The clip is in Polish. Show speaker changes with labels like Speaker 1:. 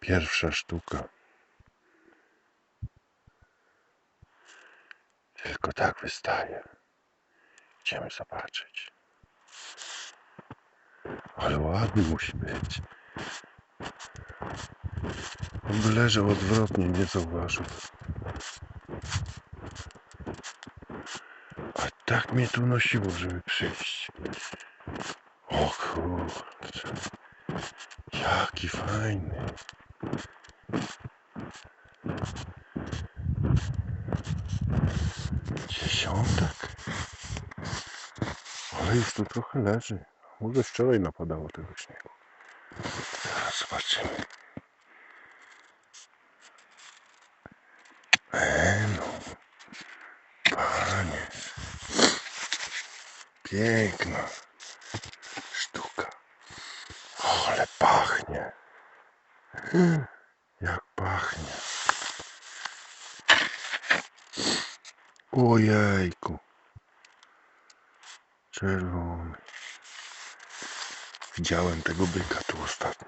Speaker 1: Pierwsza sztuka. Tylko tak wystaje. Idziemy zobaczyć. Ale ładny musi być. On by leżał odwrotnie, nie zauważył. A tak mnie tu nosiło, żeby przyjść. O kurczę. Jaki fajny. Dziesiątek. Ale już tu trochę leży. Może wczoraj napadało tego śniegu. Zaraz zobaczymy. E. Panie. Piękna sztuka. O, ale pachnie. Jak pachnie. Ojejku. Czerwony. Widziałem tego byka tu ostatnio.